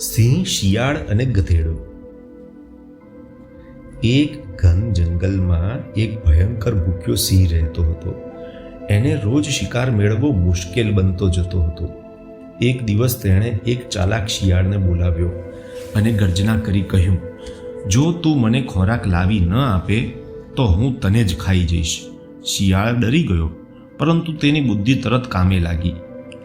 સિંહ, શિયાળ અને ગધેડો. એક ઘન જંગલમાં એક ભયંકર ભૂખ્યો સિંહ રહેતો હતો. એને રોજ શિકાર મેળવવો મુશ્કેલ બનતો જતો હતો. એક દિવસ તેણે એક ચાલાક શિયાળને બોલાવ્યો અને ગર્જના કરી કહ્યું, જો તું મને ખોરાક લાવી ન આપે, તો હું તને જ ખાઈ જઈશ. શિયાળ ડરી ગયો, પરંતુ તેની બુદ્ધિ તરત કામે લાગી.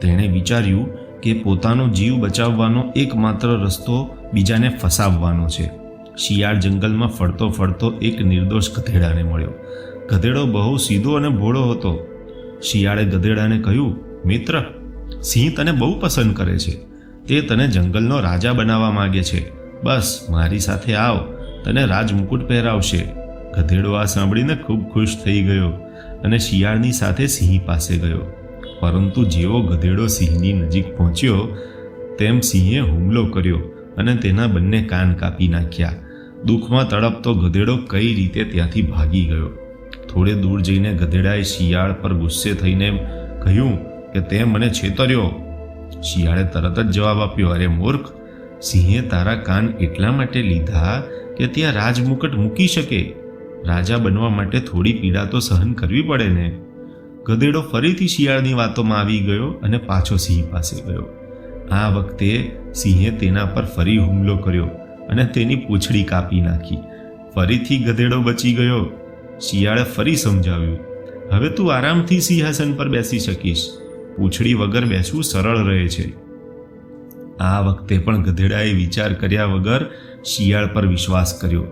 તેણે વિચાર્યું કે પોતાનો જીવ બચાવવાનો એકમાત્ર રસ્તો બીજાને ફસાવવાનો છે. શિયાળ જંગલમાં ફરતો ફરતો એક નિર્દોષ ગધેડાને મળ્યો. ગધેડો બહુ સીધો અને ભોળો હતો. શિયાળે ગધેડાને કહ્યું, મિત્ર, સિંહ તને બહુ પસંદ કરે છે. તે તને જંગલનો રાજા બનાવવા માગે છે. બસ, મારી સાથે આવ. તને રાજમુકુટ પહેરાવશે. ગધેડો આ સાંભળીને ખૂબ ખુશ થઈ ગયો અને શિયાળની સાથે સિંહ પાસે ગયો. પરંતુ જેવો ગધેડો સિંહની નજીક પહોંચ્યો, તેમ સિંહે હુમલો કર્યો અને તેના બંને કાન કાપી નાખ્યા. દુઃખમાં તડપતો ગધેડો કઈ રીતે ત્યાંથી ભાગી ગયો? થોડે દૂર જઈને ગધેડાએ શિયાળ પર ગુસ્સે થઈને કહ્યું કે, તે મને છેતર્યો. શિયાળે તરત જ જવાબ આપ્યો, અરે મૂર્ખ, સિંહે તારા કાન એટલા માટે લીધા કે ત્યાં રાજમુકટ મૂકી શકે. રાજા બનવા માટે થોડી પીડા તો સહન કરવી પડે ને. ગધેડો ફરીથી શિયાળની વાતોમાં આવી ગયો અને પાછો સિંહ પાસે ગયો. આ વખતે સિંહે તેના પર ફરી હુમલો કર્યો અને તેની પૂંછડી કાપી નાખી. ફરીથી ગધેડો બચી ગયો. શિયાળે ફરી સમજાવ્યું. હવે તું આરામથી સિંહાસન પર બેસી શકીશ. પૂંછડી વગર બેસવું સરળ રહે છે. આ વખતે પણ ગધેડાએ વિચાર કર્યા વગર શિયાળ પર વિશ્વાસ કર્યો.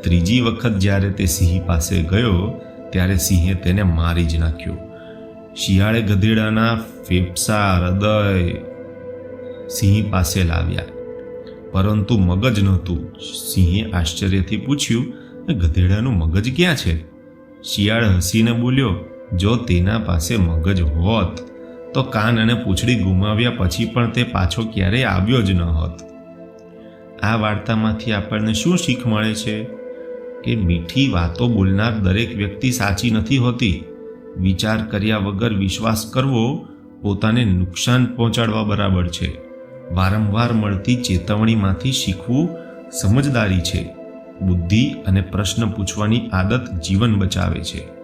ત્રીજી વખત જ્યારે તે સિંહ પાસે ગયો, ત્યારે સિંહે તેને મારી જ નાખ્યો. શિયાળે ગધેડાના ફેફસા, હૃદય સિંહ પાસે લાવ્યા. પરંતુ મગજ નહોતું. સિંહે આશ્ચર્યથી પૂછ્યું ગધેડાનું મગજ ક્યાં છે? શિયાળ હસીને બોલ્યો, જો તેના પાસે મગજ હોત, તો કાન અને પૂંછડી ગુમાવ્યા પછી પણ તે પાછો ક્યારેય આવ્યો જ ન હોત. આ વાર્તામાંથી આપણને શું શીખ મળે છે? કે મીઠી વાતો બોલનાર દરેક વ્યક્તિ સાચી નથી હોતી. વિચાર કર્યા વગર વિશ્વાસ કરવો પોતાને નુકસાન પહોંચાડવા બરાબર છે. વારંવાર મળતી ચેતવણીમાંથી શીખવું સમજદારી છે. બુદ્ધિ અને પ્રશ્ન પૂછવાની આદત જીવન બચાવે છે.